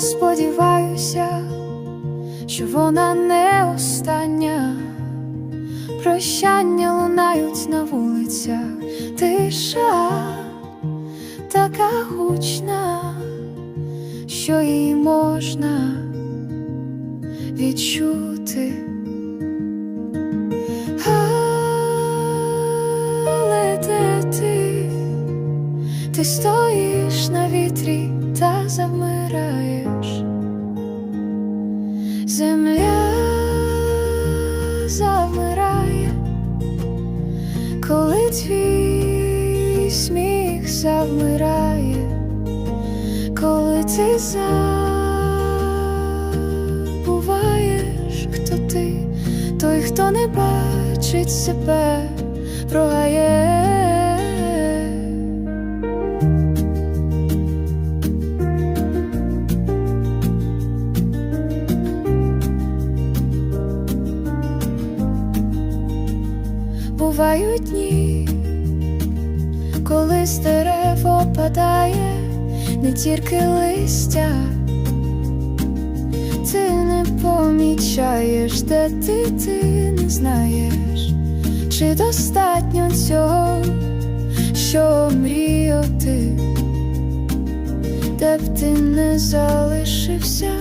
сподіваюся, що вона не остання. Прощання лунають на вулицях, тиша така гучна, що її можна відчути. Ти? Ти стоїш на вітрі та завмираєш. Земля завмирає, коли твій сміх завмирає, коли ти забуваєш, хто ти, той, хто не бачить себе, прогає. Бувають дні, коли з опадає не тільки листя, ти не помічаєш, де ти, ти не знаєш, чи достатньо цього, що мріяти, де б ти не залишився,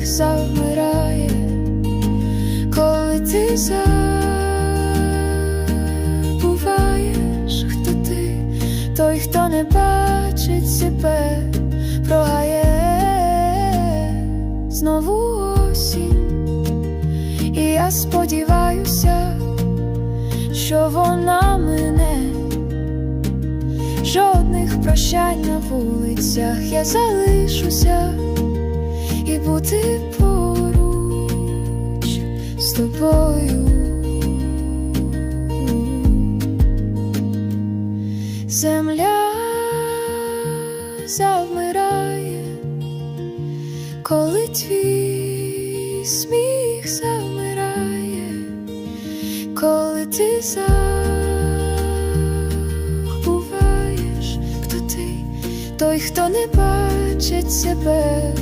сміх завмирає, коли ти забуваєш, хто ти, той, хто не бачить себе, прогає. Знову осінь, і я сподіваюся, що вона мене, жодних прощань на вулицях я залишуся і бути поруч з тобою. Земля завмирає, коли твій сміх завмирає, коли ти забуваєш, хто ти, той, хто не бачить себе.